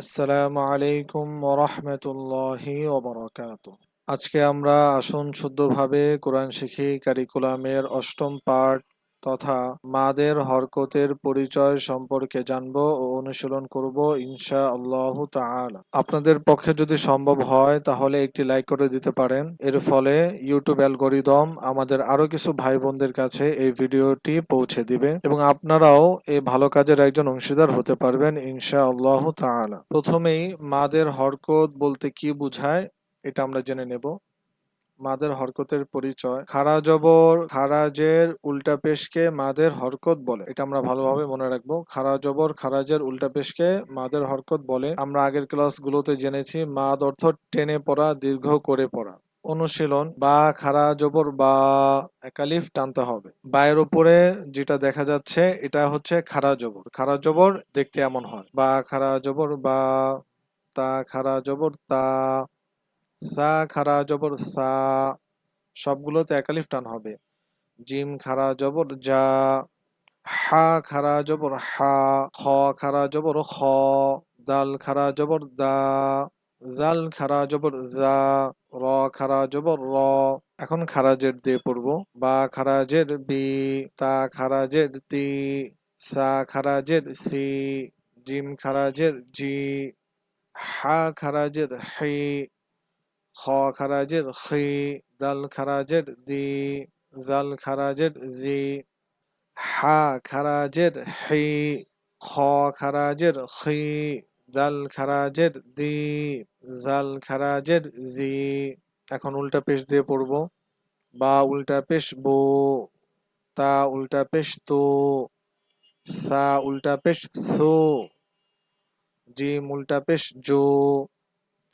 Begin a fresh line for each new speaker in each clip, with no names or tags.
আসসালামু আলাইকুম ওরহমতুল্লাহি ওবরাকাত আজকে আমরা আসুন শুদ্ধভাবে কোরআন শিখি কারিকুলামের অষ্টম পাঠ তথা মাদের হরকতের পরিচয় সম্পর্কে জানব ও অনুশীলন করব ইনশা আল্লাহ আপনাদের পক্ষে যদি সম্ভব হয়, তাহলে একটি লাইক করে দিতে পারেন। এর ফলে ইউটিউব অ্যালগোরিদম আমাদের আরও কিছু ভাই বোনদের কাছে এই ভিডিওটি পৌঁছে দিবে এবং আপনারাও এই ভালো কাজের একজন অংশীদার হতে পারবেন ইনশা আল্লাহ তাআলা। প্রথমেই মাদের হরকত বলতে কি বোঝায়, এটা আমরা জেনে নেব। মাদের হরকতের পরিচয়। খারা জবর খারাজের উল্টা পেশকে মাদের হরকত বলে। এটা আমরা ভালোভাবে মনে রাখব। খারা জবর খারাজের উল্টা পেশকে মাদের হরকত বলে। আমরা আগের ক্লাসগুলোতে জেনেছি, মাদ অর্থ টেনে পড়া, দীর্ঘ করে পড়া। অনুশীলন, বা, খারা জবর, বা, একালিফ টানতে হবে। বায়ের উপরে যেটা দেখা যাচ্ছে, এটা হচ্ছে খারা জবর। খারা জবর দেখতে এমন হয়। বা, খারা জবর, বা, তা, খারা জবর, তা সা, খারা, জবর, সা সবগুলোতে একালিফ টান হবে। জিম, খারা, জবর যা হা, খারা, জবর, হা, খ, খারা, জবর, খ, দাল, খারা, জবর, দা, জাল, খারা, জবর, জা, র, খারা, জবর, র। এখন খারাজের দিয়ে পড়ব। বা খারাজের বি, তা খারাজের তি, সা খারাজের সি, জিম খারাজের জি, হা খারাজের হি খ খারাজের, খি, দাল খারাজের, দি জাল খারাজের, জি, হা খারাজের, হি, খ খারাজের, খি, দাল খারাজের, দি জাল খারাজের, জি। এখন উল্টা পেশ দিয়ে পড়ব। বা উল্টা পেশ বো, তা উল্টা পেশ তো, সা উল্টা পেশ সো, জিম উল্টা পেশ জো।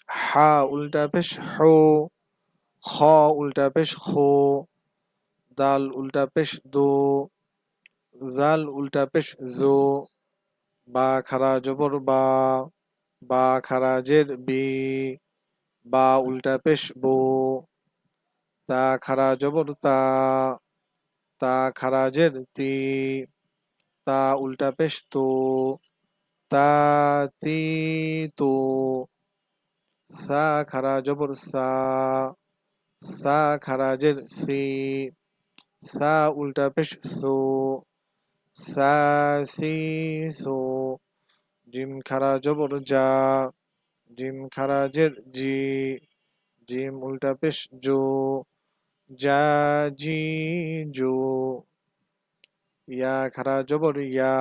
হা উল্টা পেশ হো, খ উল্টা পেশ খো দাল উল্টা পেশ দো, জাল উল্টা পেশ জো, বা খারা জবর বা বা খারা জের বি, বা উল্টা পেশ বো, তা খারা জবর তা তা খারা জের তি, তা উল্টা পেশ তো, তা তি তো সা খারা জবর সা সা খারা জের সি, সা উল্টা পেশ সো, সা সি সো, জিম খারা জবর যা, জিম খারা জের জি, জিম উল্টা পেশ জো, যা জি জো, ইয়া খারা জবর ইয়া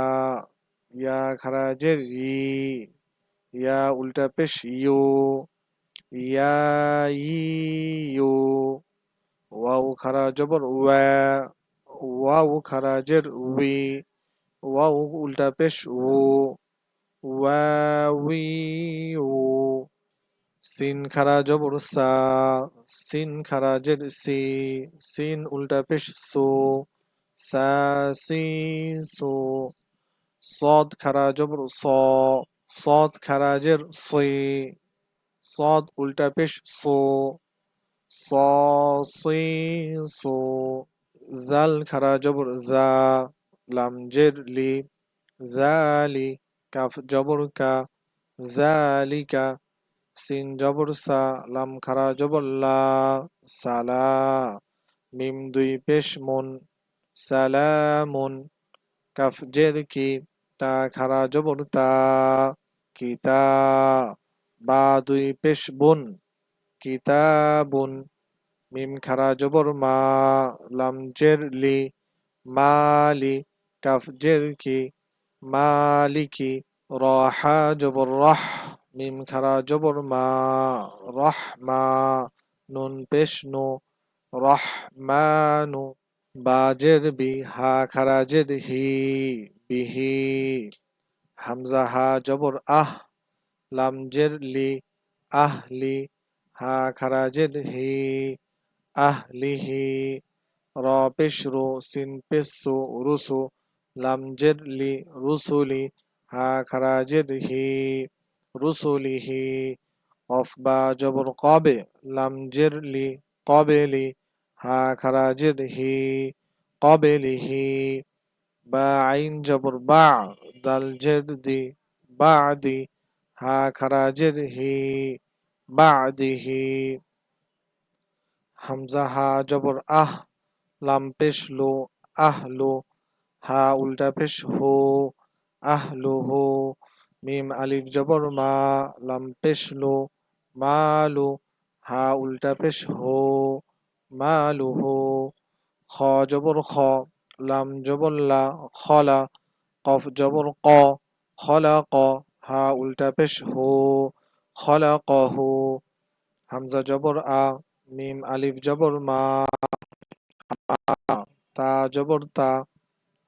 ইয়া খারা জের ই, ইয়া উল্টা পেশ ইউ يا يو واو خرا جبر و واو خرا جر وي واو الٹا پیش و واوي و سين خرا جبر سا سين خرا جر سي سين الٹا پیش سو سا سي سو صاد خرا جبر صا صاد خرا جر صي সদ উল্টা পেশ সো সো জাল, খারা, জবর, জা, লাম, জের, লি জালি কাফ, জবর, কা জালিকা সিন, জবর, সা, লাম, খারা, জবর, লা সালা মিম, দুই, পেশ, মন সালামুন কাফ, জের, কি, তা, খারা, জবর, তা কিতা বা দুই পেশ বুন, কিতাবুন, মিম খারা জবর মা, লাম জের লি মালি কাফ জের কি মালিকি রাহা জবর রাহ, মিম খারা জবর মা, রাহ মা, নুন পেশ নো রহমানু বাজের বি হা খারা জের হি বিহি হামজা হা জবর আহ। লাম জের লি আহলি হা খারা জের হি আহলিহি র পেশ রো সিন পেশ রুসু, লাম জের লি রুসুলি হা খারা জের হি রুসুলিহি অফ বা জবর কবে? লাম জের লি কবেলি হা খারা জের হি কবেলিহি বা আইন জবর বা, দাল জের দি বাদি হা খারাজের হি বাদিহি। হামজা হা জবর আহ, লাম পেশ লো আহলো হা উল্টা পেশ হো আহলো হো। মিম আলিফ জবর মা, লাম পেশ লো মালো হা উল্টা পেশ হো মালু হো। খ জবর খ, লাম জবর লা খলা কফ জবর ক খলা ক। হা উল্টা পেশ হো খলা ক হো হামজা জবর আ, মিম আলিফ জবর মা তা জবর তা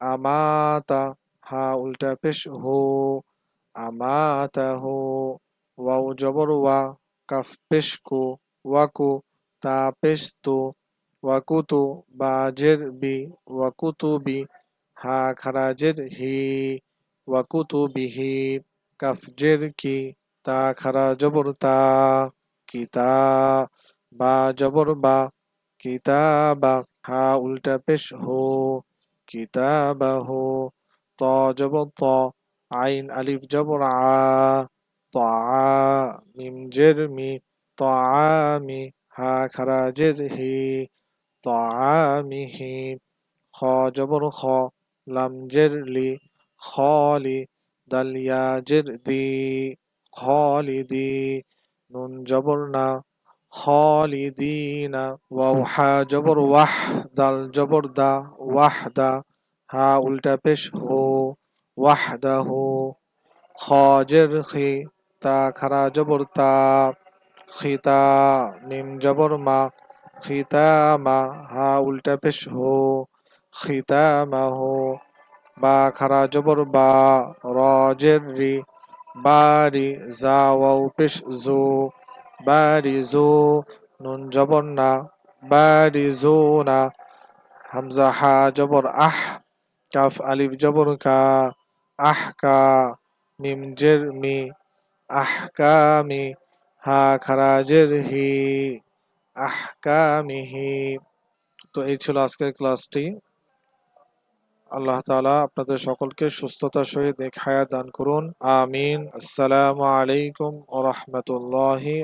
আমাতা হা উল্টা পেশ হো আমাতা হো, ওয়াও জবর ওয়া, কাফ পেশ কো ওয়াকু তা পেশ তো ওয়াকুতু বাজের বি ওয়াকুতু বি হা খারাজের হি ওয়াকুতু বিহি কাফ জের কি তা খারা জবর তা কিতা বা জবর বা কিতাবা হা উল্টা পেশ হো কিতাবা হো, ত জবর ত, আইন আলিফ জবর আ, ত মিম জের মি, ত মি, হা খারা জের হি, ত মিহি খ জবর খ, লাম জের লি খলি দালিয়া জের দি খলিদি, নুন জবর না খালিদিনা, ওয়াও হা জবর ওয়াহ, দাল জবর দা ওয়াহদা হা উল্টা পেশ হো ওয়াহদা হো, খাজের খি তা খারা জবর তা, খিতা মিম জবর মা, খিতা মা, হা উল্টা পেশ হো, খিতা মা হো বা খারা জবর বা রজের রি, বারি জা ওয়াও পেশ জো, বারি জো, নুন জবর না, বারি জো না, হামজা হা জবর আহ, কাফ আলিফ জবর কা, আহ কা মিম জের মি আহকামি হা খারাজের হি আহকামিহি তো এই ছিল আজকের ক্লাসটি। আল্লাহ তালা আপনাদের সকলকে সুস্থতা সহিত হায়াত দান করুন। আমিন। আসসালামু আলাইকুম ও রাহমাতুল্লাহি